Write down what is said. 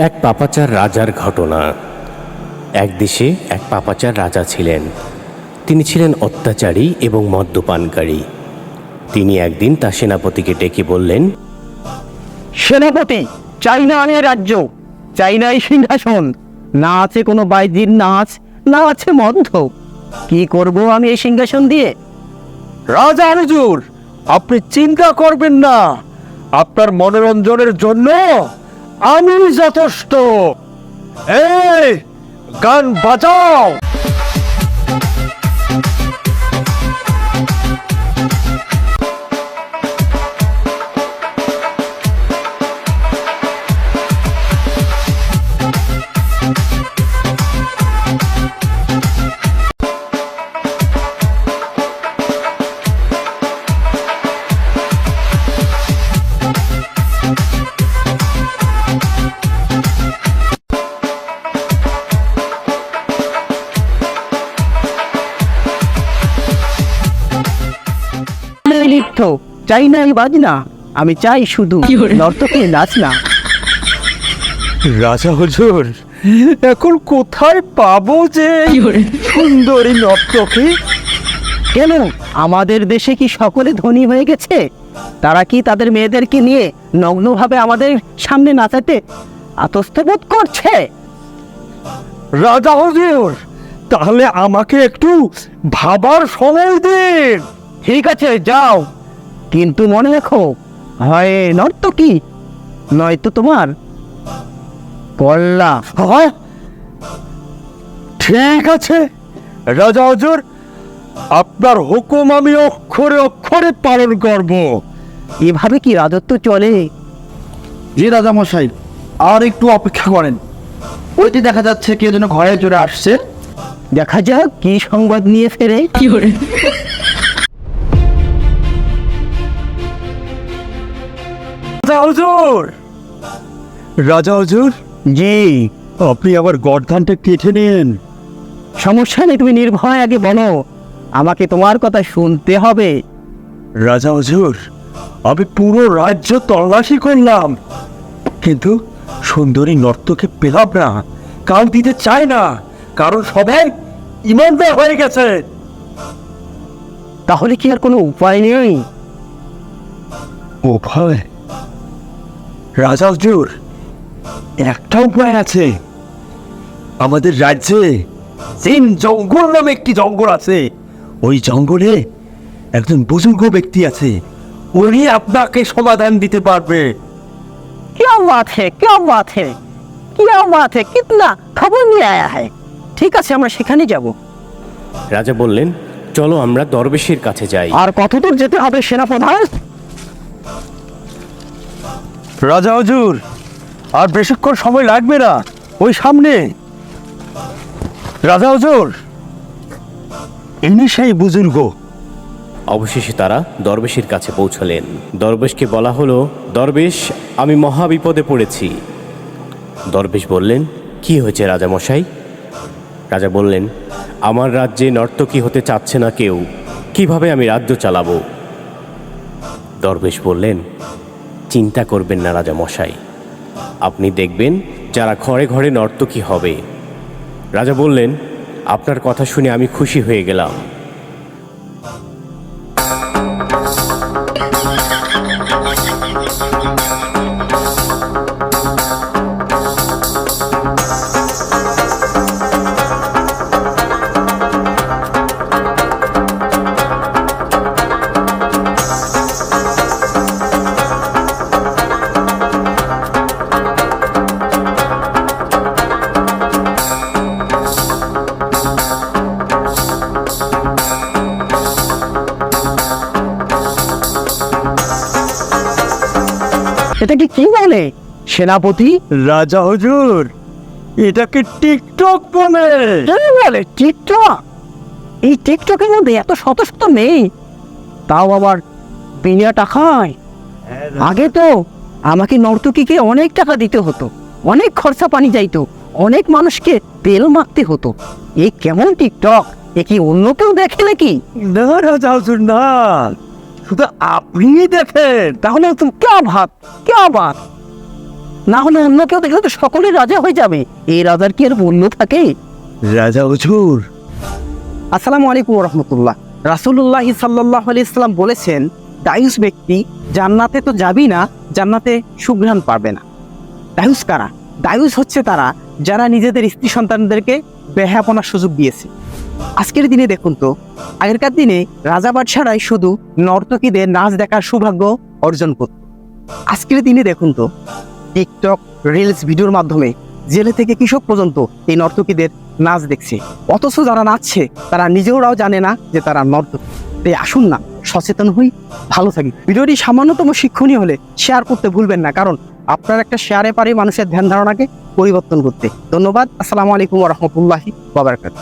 এক পাপাচার রাজার ঘটনা। এক দেশে এক পাপাচার রাজা ছিলেন। তিনি ছিলেন অত্যাচারী এবং মদ্যপানকারী। তিনি একদিন তার সেনাপতিকে ডেকে বললেন সেনাপতি চাই না আমি রাজ্য। চাই না এই সিংহাসন। না আছে কোনো বাইজির নাচ না আছে মন্থ কি করব আমি এই সিংহাসন দিয়ে? রাজা হুজুর আপনি চিন্তা করবেন না। আপনার মনোরঞ্জনের জন্য আমি যথেষ্ট। এই গান বাজাও। চাই না এই বাজনা আমি চাই শুধু নর্তকী নাচ না রাজা হুজুর এখন কোথায় পাবো যে সুন্দরী নর্তকী? কেন? আমাদের দেশে কি সকলে ধনী হয়ে গেছে? তারা কি তাদের মেয়েদেরকে নিয়ে নগ্নভাবে আমাদের সামনে নাচাতে আতস্তবোধ করছে? রাজা হুজুর তাহলে আমাকে একটু ভাবার সময় দিন। ঠিক আছে যাও। কিন্তু মনে রাখো হয় নর্তকী নয়তো তোমার পল্লা হয়। ঠিক আছে রাজা হজুর আপনার হুকুম আমি অক্ষরে অক্ষরে পালন করব। এভাবে কি রাজত্ব চলে? জি রাজা মশাই আর একটু অপেক্ষা করেন। ওইটি দেখা যাচ্ছে কেউ যেন ঘরে চলে আসছে। দেখা যাক কি সংবাদ নিয়ে ফেরে। রাজা হজুর। রাজা হজুর? জি। আপনি আবার গর্ধানটা কেটে নিন। সমস্যা নেই তুমি নির্ভয় আগে বলো। আমাকে তোমার কথা শুনতে হবে। রাজা হজুর আমি পুরো রাজ্য তল্লাশি করলাম। কিন্তু সুন্দরী নর্তকে পেলাম না কাল দিতে চায় না কারণ সবাই ইমানদার হয়ে গেছে। তাহলে কি আর কোনো উপায় নেই? ভয় রাজা হজুর একটা উপায় আছে আমাদের রাজ্যে সিন জঙ্গল নামে একটি জঙ্গল আছে ওই জঙ্গলে একজন বুজুর্গ ব্যক্তি আছে উনি আপনাকে সমাধান দিতে পারবে क्या बात है क्या बात है क्या बात है कितना খবর নিয়ে আয়া है ঠিক আছে আমরা সেখানে যাব রাজা বললেন চলো আমরা দরবেশের কাছে যাই আর কত দূর যেতে হবে সেনাপ্রধান রাজা হজুর, আর বেশিক্ষণ সময় লাগবে না, ওই সামনে। রাজা হজুর, ইনি সেই বুজুর্গ। অবশেষে তারা দরবেশের কাছে পৌঁছলেন। দরবেশকে বলা হলো, দরবেশ, আমি মহা বিপদে পড়েছি। দরবেশ বললেন, কি হয়েছে রাজামশাই রাজা বললেন, আমার রাজ্যে নর্তকী হতে চাচ্ছে না কেউ। কীভাবে আমি রাজ্য চালাবো? দরবেশ বললেন চিন্তা করবেন না, রাজা মশাই। আপনি দেখবেন যারা ঘরে ঘরে নর্তকী হবে। রাজা বললেন, আপনার কথা শুনে আমি খুশি হয়ে গেলাম। বলে সেনাপতি রাজা হুজুর এটাকে টিকটক বলে বলে টিকটক? এই টিকটকের মধ্যে এত শত শত নেই। তাও আবার বিনা টাকায়। আগে তো আমাকে নর্তকীকে অনেক টাকা দিতে হতো অনেক খরচা পানি যাইতো অনেক মানুষকে তেল মাখতে হতো। এই কেমন টিকটক? এ কি অন্য কেউ দেখে নাকি? না রাজা হুজুর না। শুধু আপনিই দেখেন। তাহলে তুমি কে ভাত কে বাত? না হলে অন্য কেউ দেখলে তো সকলেই রাজা হয়ে যাবে। এই রাজার কি আর মূল্য থাকে? রাজা হুজুর আসসালামু আলাইকুম রহমতুল্লাহ রাসুল্লাহ সাল্লাহ আলি ইসলাম বলেছেন দায়ুস ব্যক্তি জান্নাতে তো যাবি না জান্নাতে সুঘ্রাণ পারবে না। দায়ুস কারা? দায়ুস হচ্ছে তারা যারা নিজেদের স্ত্রী সন্তানদেরকে বেহাপনার সুযোগ দিয়েছে। আজকের দিনে দেখুন তো আগেরকার দিনে রাজা বাদশারাই শুধু নর্তকীদের নাচ দেখার সৌভাগ্য অর্জন করত। আজকের দিনে দেখুন তো টিকটক রিলস ভিডিওর মাধ্যমে জেলে থেকে কৃষক পর্যন্ত এই নর্তকীদের নাচ দেখছে। অথচ যারা নাচছে, তারা নিজেরাও জানে না যে তারা নর্তকী। তাই আসুন না, সচেতন হই, ভালো থাকি। ভিডিওটি সামান্যতম শিক্ষণীয় হলে শেয়ার করতে ভুলবেন না, কারণ আপনার একটা শেয়ারে পারে মানুষের ধ্যান ধারণাকে পরিবর্তন করতে। ধন্যবাদ, আসসালামু আলাইকুম রহমতুল্লাহি বাবারকাত